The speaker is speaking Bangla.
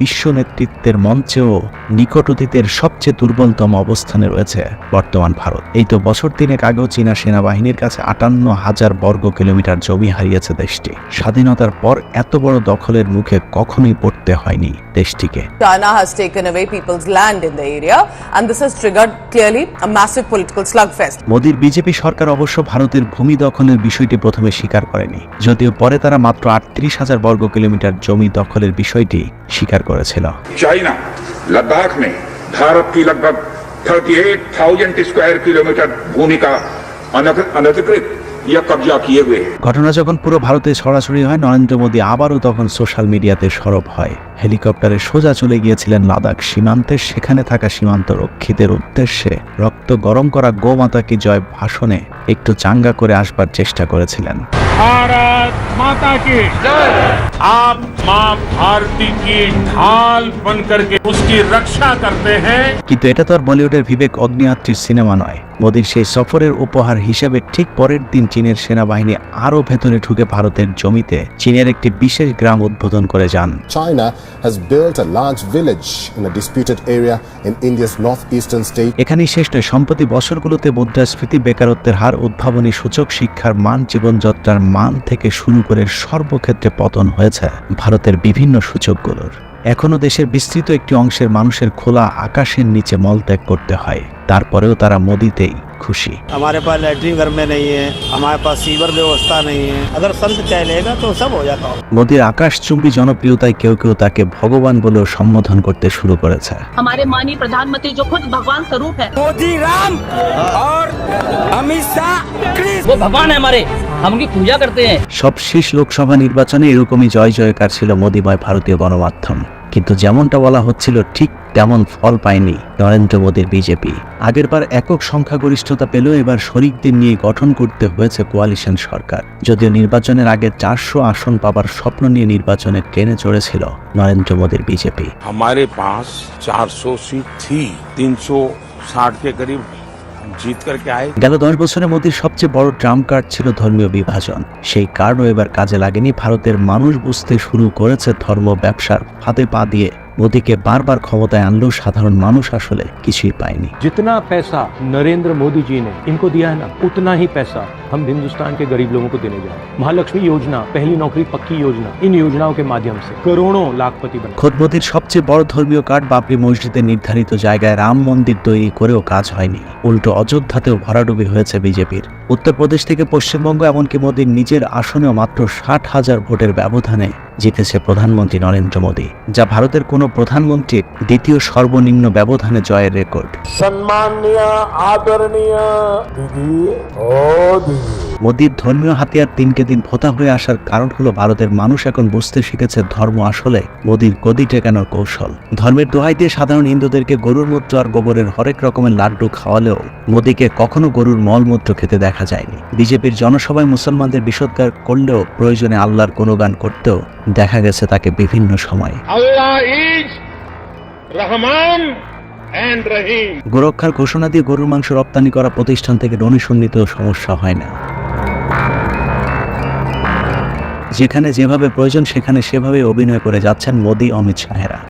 বিশ্ব নেতৃত্বের মঞ্চেও নিকট অতীতের সবচেয়ে দুর্বলতম অবস্থানে রয়েছে বর্তমান ভারত। এই তো বছর তিনেক আগেও চীনা সেনাবাহিনীর কাছে আটান্ন হাজার বর্গ কিলোমিটার জমি হারিয়েছে দেশটি। স্বাধীনতার পর এত বড় দখলের মুখে কখনোই পড়তে হয়নি দেশটিকে। China has taken away people's land in the area, and this has triggered clearly a massive political slugfest. মোদীর বিজেপি সরকার অবশ্য ভারতের ভূমি দখলের বিষয়টি প্রথমে স্বীকার করেনি। যদিও পরে তারা মাত্র আটত্রিশ হাজার বর্গ কিলোমিটার জমি দখলের বিষয়টি স্বীকার করেছিল। চাইনা লাদাখ মে ভারত কি লগভগ কিলোমিটার অনধিকৃত ঘটনা যখন পুরো ভারতে সরাসরি হয় নরেন্দ্র মোদী আবারও তখন সোশ্যাল মিডিয়াতে সরব হয়। হেলিকপ্টারে সোজা চলে গিয়েছিলেন লাদাখ সীমান্তে সেখানে থাকা সীমান্ত রক্ষীদের উদ্দেশ্যে রক্ত গরম করা গোমাতাকে জয় ভাষণে একটু চাঙ্গা করে আসবার চেষ্টা করেছিলেন। भारत माता की आप मां भारती की ढाल बन करके उसकी रक्षा करते हैं কিন্তু এটা তো আর বলিউডের বিবেক অগ্নিয়াত্রীর সিনেমা নয় মোদীর সেই সফরের উপহার হিসেবে ঠিক পরের দিন চীনের সেনাবাহিনী আরও ভেতরে ঢুকে ভারতের জমিতে চীনের একটি বিশেষ গ্রাম উদ্বোধন করে যান. এখানেই শেষ নয় সম্প্রতি বছরগুলোতে মুদ্রাস্ফীতি বেকারত্বের হার উদ্ভাবনী সূচক শিক্ষার মান জীবনযাত্রার মান থেকে শুরু করে সর্বক্ষেত্রে পতন হয়েছে ভারতের বিভিন্ন সূচকগুলোর। এখনও দেশের বিস্তৃত একটি অংশের মানুষের খোলা আকাশের নিচে মলত্যাগ করতে হয়। তারপরেও তারা মোদিতেই খুশি हमारे पास लैट्रिन घर में नहीं है हमारे पास सीवर व्यवस्था नहीं है अगर संत चलेगा तो सब हो जाता মোদির আকাশচুম্বী জনপ্রিয়তায় কেউ কেউ তাকে ভগবান বলেও সম্বোধন করতে শুরু করেছে हमारे माननीय प्रधानमंत्री जो खुद भगवान स्वरूप है मोदी राम और अमित शाह कृष्ण वो भगवान है हमारे हम उनकी पूजा करते हैं সব শেষ লোকসভা নির্বাচনে এরকমই জয় জয়কার ছিল মোদিময় ভারতীয় গণমাধ্যম কিন্তু যেমনটা বলা হচ্ছিল ঠিক তেমন ফল পায়নি নরেন্দ্র মোদীর বিজেপি আগেরবার একক সংখ্যাগরিষ্ঠতা পেলেও এবার শরিকদের নিয়ে গঠন করতে হয়েছে কোয়ালিশন সরকার যদিও নির্বাচনের আগে চারশো আসন পাবার স্বপ্ন নিয়ে নির্বাচনে ট্রেনে চড়েছিল নরেন্দ্র মোদীর বিজেপি हमारे पास 400 सीट थी 360 के करीब জিত করকে আয়। গেল দশ বছরের মধ্যে সবচেয়ে বড় ড্রাম কার্ড ছিল ধর্মীয় বিভাজন। সেই কারণও এবার কাজে লাগেনি। ভারতের মানুষ বুঝতে শুরু করেছে ধর্ম ব্যবসার হাতে পা দিয়ে। মোদীকে বারবার ক্ষমতায় আনলেও সাধারণ মানুষ আসলে কিছুই পায়নি। জিতনা পয়সা নরেন্দ্র মোদীজি নে ইনকো দিয়া না উতনা হি পয়সা हम हिंदुस्तान के गरीब लोगों को देने जा रहे हैं महालक्ष्मी योजना पहली नौकरी पक्की योजना इन योजनाओं के माध्यम से करोड़ों लाखपति बने খোদ মোদীর সবচেয়ে বড় ধর্মীয় কার্ড বাবরি মসজিদের নির্ধারিত জায়গায় রাম মন্দির তৈরি করেও কাজ হয়নি উল্টো অযোধ্যাতেও ভরাডুবি হয়েছে বিজেপির উত্তরপ্রদেশ থেকে পশ্চিমবঙ্গ এমনকি মোদীর নিজের আসনেও মাত্র ষাট হাজার ভোটের ব্যবধানে জিতেছে প্রধানমন্ত্রী নরেন্দ্র মোদী যা ভারতের কোনো প্রধানমন্ত্রীর দ্বিতীয় সর্বনিম্ন ব্যবধানে জয়ের রেকর্ড सम्माननीय आदरणीय दीदी ओ दीदी মোদির ধর্মীয় হাতিয়ার দিনকে দিন ভোতা হয়ে আসার কারণ হলো ভারতের মানুষ এখন বুঝতে শিখেছে ধর্ম আসলে মোদির গদি টেকানোর কৌশল। ধর্মের দোহাই দিয়ে সাধারণ হিন্দুদেরকে গরুর মূত্র আর গোবরের হরেক রকমের লাড্ডু খাওয়ালেও মোদিকে কখনো গরুর মলমূত্র খেতে দেখা যায়নি। বিজেপির জনসভায় মুসলমানদের বিষোদ্গার করলেও প্রয়োজনে আল্লাহর গুণগান করতেও দেখা গেছে তাকে বিভিন্ন সময়ে। গোরক্ষার ঘোষণা দিয়ে গরুর মাংস রপ্তানি করা প্রতিষ্ঠান থেকে অনুসন্নিত সমস্যা হয় না। যেখানে যেভাবে প্রয়োজন সেখানে সেভাবে অভিনয় করে যাচ্ছেন মোদী অমিত শাহেরা।